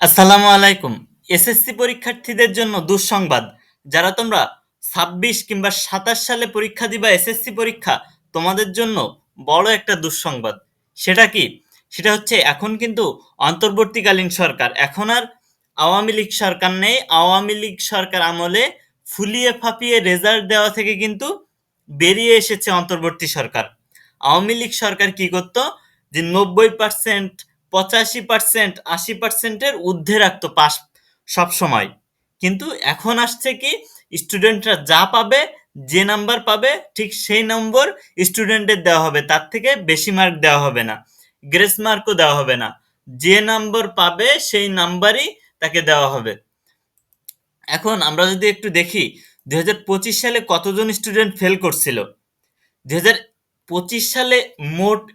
আসসালামু আলাইকুম। এসএসসি পরীক্ষার্থীদের জন্য দুঃসংবাদ। যারা তোমরা ছাব্বিশ কিংবা সাতাশ সালে পরীক্ষা দিবা এসএসসি পরীক্ষা, তোমাদের জন্য বড় একটা দুঃসংবাদ। সেটা কি? সেটা হচ্ছে এখন কিন্তু অন্তর্বর্তীকালীন সরকার। এখন আর আওয়ামী লীগ সরকার নেই। আওয়ামী লীগ সরকার আমলে ফুলিয়ে ফাঁপিয়ে রেজাল্ট দেওয়া থেকে কিন্তু বেরিয়ে এসেছে অন্তর্বর্তী সরকার। আওয়ামী লীগ সরকার কি করতো? যে নব্বই পার্সেন্ট পঁচাশি পার্সেন্ট আশি পার্সেন্টের ঊর্ধ্বে রাখতো পাস সব সময়। কিন্তু এখন আসছে কি স্টুডেন্টরা যা পাবে, যে নাম্বার পাবে, ঠিক সেই নম্বর স্টুডেন্টের দেওয়া হবে। তার থেকে বেশি মার্ক দেওয়া হবে না। গ্রেস মার্কও দেওয়া হবে না। যে নাম্বার পাবে, সেই নাম্বারই তাকে দেওয়া হবে। এখন আমরা যদি একটু দেখি দু হাজার পঁচিশ সালে কতজন স্টুডেন্ট ফেল করছিল? দু হাজার পঁচিশ সালে মোট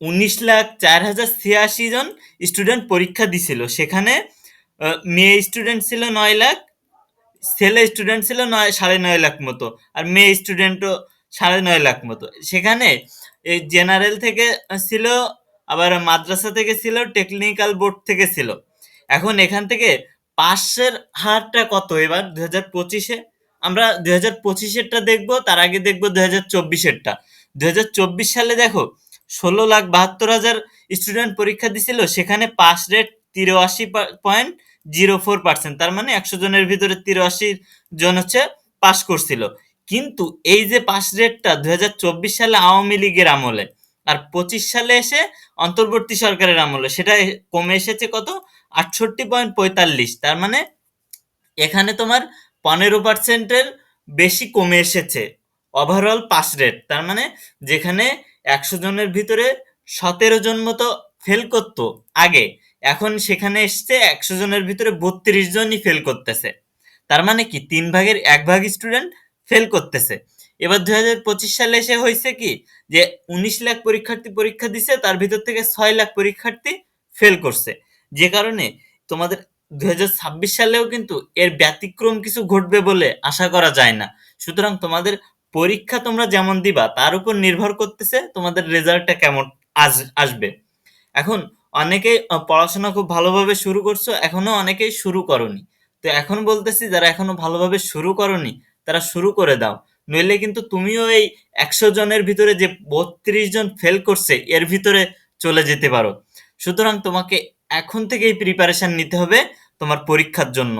উনিশ লাখ চার হাজার ছিয়াশি জন স্টুডেন্ট পরীক্ষা দিছিল। সেখানে মেয়ে স্টুডেন্ট ছিল নয় লাখ, ছেলে স্টুডেন্ট ছিল নয়, সাড়ে নয় লাখ মতো, আর মেয়ে স্টুডেন্টও সাড়ে নয় লাখ মতো। সেখানে এই জেনারেল থেকে ছিল, আবার মাদ্রাসা থেকে ছিল টেকনিক্যাল বোর্ড থেকে ছিল। এখন এখান থেকে পাশের হারটা কত এবার? দু হাজার পঁচিশে? আমরা দু হাজার পঁচিশেরটা দেখব, তার আগে দেখব দু হাজার চব্বিশেরটা। দু হাজার চব্বিশ সালে দেখো ষোলো লাখ বাহাত্তর হাজার স্টুডেন্ট পরীক্ষা দিছিল, সেখানে পাস রেট তিরাশি পয়েন্ট জিরো ফোর পার্সেন্ট তার মানে একশো জনের ভিতরে তিরাশি জন হচ্ছে পাস করছিল। কিন্তু এই যে পাস রেটটা দু হাজার চব্বিশ সালে আওয়ামী লীগের আমলে আর পঁচিশ সালে এসে অন্তর্বর্তী সরকারের আমলে, সেটা কমে এসেছে কত? আটষট্টি পয়েন্ট পঁয়তাল্লিশ, তার মানে এখানে তোমার পনেরো পার্সেন্টের বেশি কমে এসেছে ওভারঅল পাস রেট তার মানে যেখানে একশো জনের ভিতরে সতেরো জন মতো ফেল করতো আগে। এখন সেখানে এসছে একশো জনের ভিতরে বত্রিশ জনই ফেল করতেছে। তার মানে কি? তিন ভাগের এক ভাগ স্টুডেন্ট ফেল করতেছে। এবার দুই হাজার পঁচিশ সালে এসে হয়েছে কি? যে উনিশ লাখ পরীক্ষার্থী পরীক্ষা দিছে, তার ভিতর থেকে ছয় লাখ পরীক্ষার্থী ফেল করছে। যে কারণে তোমাদের দুই হাজার ছাব্বিশ সালেও কিন্তু এর ব্যতিক্রম কিছু ঘটবে বলে আশা করা যায় না। সুতরাং তোমাদের পরীক্ষা তোমরা যেমন দিবা, তার উপর নির্ভর করতেছে তোমাদের রেজাল্টটা কেমন আস আসবে। এখন অনেকেই পড়াশোনা খুব ভালোভাবে শুরু করছ, এখনও অনেকেই শুরু করনি। তো এখন বলতেছি, যারা এখনও ভালোভাবে শুরু করনি, তারা শুরু করে দাও। নইলে কিন্তু তুমিও এই একশো জনের ভিতরে যে বত্রিশ জন ফেল করছে, এর ভিতরে চলে যেতে পারো। সুতরাং তোমাকে এখন থেকেই প্রিপারেশন নিতে হবে তোমার পরীক্ষার জন্য।